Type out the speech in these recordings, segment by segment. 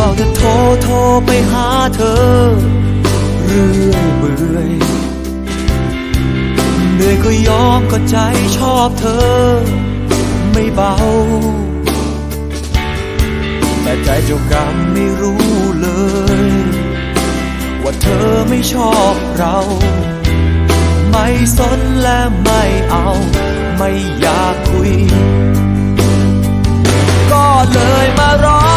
เฝ้าจะโทรโทรไปหาเธอ เรื่อยเบื่อยเหนื่อยก็ยอมก็ใจชอบเธอ ไม่เบา แต่ใจเจ้ากรรมไม่รู้เลย ว่าเธอไม่ชอบเรา ไม่สนและไม่เอา ไม่อยากคุย ก็เลยมาร้อง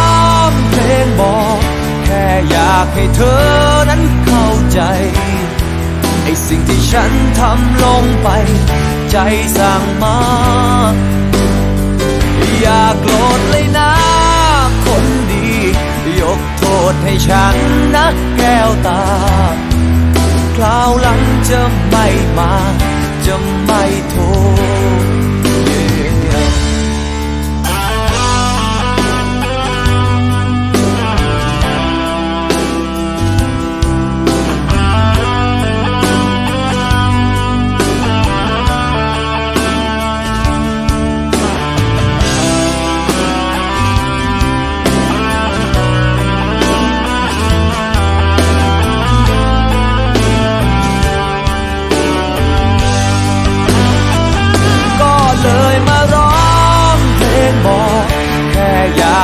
ากให้เธอนั้นเข้าใจ ไอ้สิ่งที่ฉันทำลงไป ใจสั่งมา อย่าโกรธเลยนะ คนดี ยกโทษให้ฉันนะแก้วตา คราวหลังจะไม่มา จะไม่โท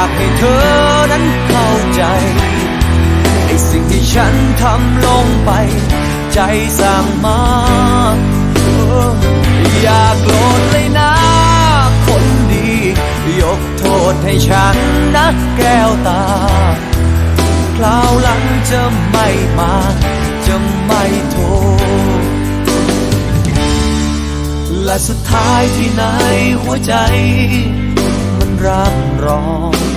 ากให้เธอนั้นเข้าใจไอ้สิ่งที่ฉันทำลงไป ใจสั่งมาอย่าโกรธเลยนะ คนดี ยกโทษให้ฉันนะแก้วตา คราวหลังจะไม่มา จะไม่โทษและสุดท้ายที่ไหนหัวใจ มันรักร้อง